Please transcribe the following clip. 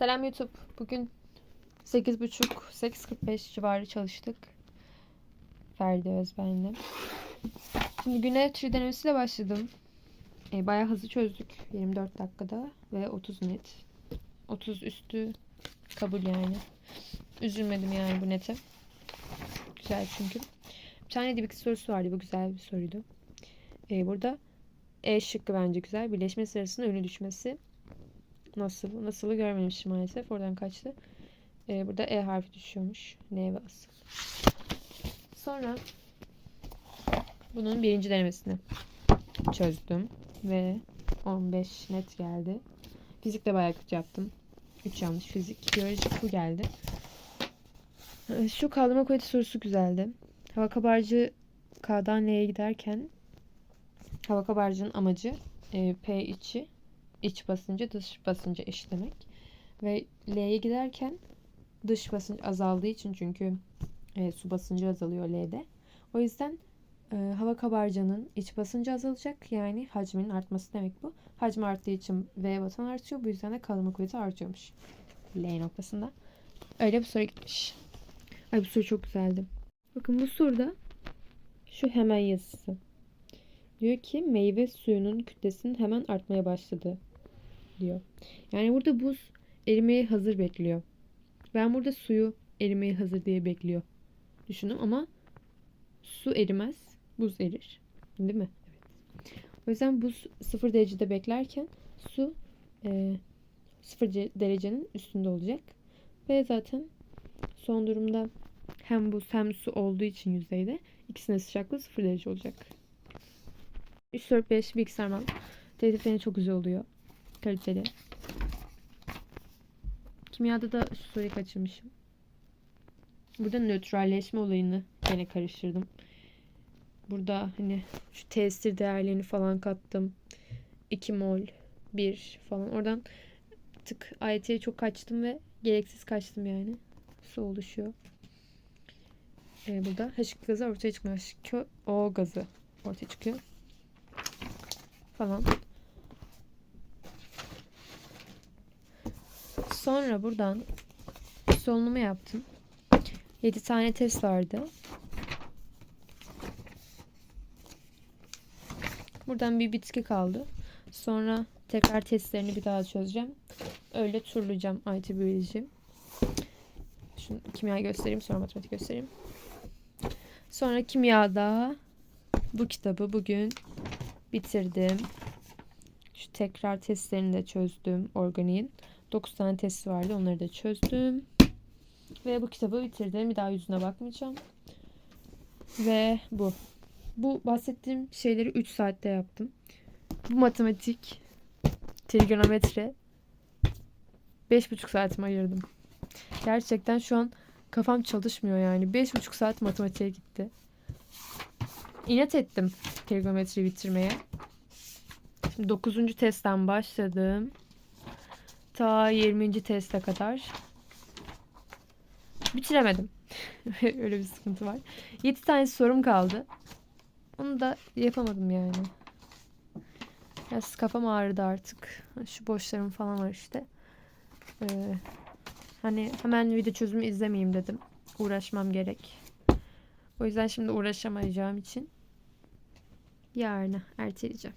Selam YouTube. Bugün 8.30-8.45 civarı çalıştık. Ferdi Özben'le. Şimdi güne tri denemesiyle başladım. E, bayağı hızlı çözdük. 24 dakikada ve 30 net. 30 üstü kabul yani. Üzülmedim yani bu nete. Güzel çünkü. Bir tane de bir sorusu vardı. Bu güzel bir soruydu. E, burada E şıkkı bence güzel. Birleşme sırasında önü düşmesi Nasıl? Nasıl'ı görmemişim maalesef. Oradan kaçtı. Ee, burada E harfi düşüyormuş. N ve asıl. Sonra bunun birinci denemesini çözdüm. Ve 15 net geldi. Fizikte bayağı kötü yaptım. 3 yanlış fizik. Biyoloji bu geldi. Ee, Şu kaldırma kuvveti sorusu güzeldi. Hava kabarcığı K'dan L'ye giderken hava kabarcığının amacı e, P içi iç basıncı dış basıncı eşitlemek. Ve L'ye giderken dış basınç azaldığı için çünkü e, su basıncı azalıyor L'de. O yüzden e, hava kabarcığının iç basıncı azalacak. Yani hacminin artması demek bu. Hacmi arttığı için V batan artıyor. Bu yüzden de kalınma kuvveti artıyormuş. L noktasında. Öyle bir soru gitmiş. Ay bu soru çok güzeldi. Bakın bu soruda şu hemen yazısı. Diyor ki meyve suyunun kütlesinin hemen artmaya başladı diyor. Yani burada buz erimeye hazır bekliyor. Ben burada suyu erimeye hazır diye bekliyor. Düşündüm ama su erimez. Buz erir. Değil mi? O yüzden buz sıfır derecede beklerken su e, sıfır derecenin üstünde olacak. Ve zaten son durumda hem buz hem su olduğu için yüzeyde ikisinin sıcaklığı sıfır derece olacak. 3, 4, 5 bilgisayar mal. Tehditlerini çok güzel oluyor kaliteli. Kimyada da şu soruyu kaçırmışım. Burada nötralleşme olayını gene karıştırdım. Burada hani şu tesir değerlerini falan kattım. 2 mol 1 falan. Oradan tık AYT'ye çok kaçtım ve gereksiz kaçtım yani. Su oluşuyor. Ee, burada H2 gazı ortaya çıkmıyor. H2O gazı ortaya çıkıyor. Falan. Sonra buradan solunumu yaptım. 7 tane test vardı. Buradan bir bitki kaldı. Sonra tekrar testlerini bir daha çözeceğim. Öyle turlayacağım IT biyoloji. Şunu kimya göstereyim sonra matematik göstereyim. Sonra kimyada bu kitabı bugün bitirdim. Şu tekrar testlerini de çözdüm organiğin. 9 tane testi vardı. Onları da çözdüm. Ve bu kitabı bitirdim. Bir daha yüzüne bakmayacağım. Ve bu. Bu bahsettiğim şeyleri 3 saatte yaptım. Bu matematik, trigonometre 5,5 saatimi ayırdım. Gerçekten şu an kafam çalışmıyor yani. 5,5 saat matematiğe gitti. İnat ettim trigonometri bitirmeye. Şimdi 9. testten başladım ta 20. teste kadar bitiremedim. Öyle bir sıkıntı var. 7 tane sorum kaldı. Onu da yapamadım yani. Biraz kafam ağrıdı artık. Şu boşlarım falan var işte. Ee, hani hemen video çözümü izlemeyeyim dedim. Uğraşmam gerek. O yüzden şimdi uğraşamayacağım için yarına erteleyeceğim.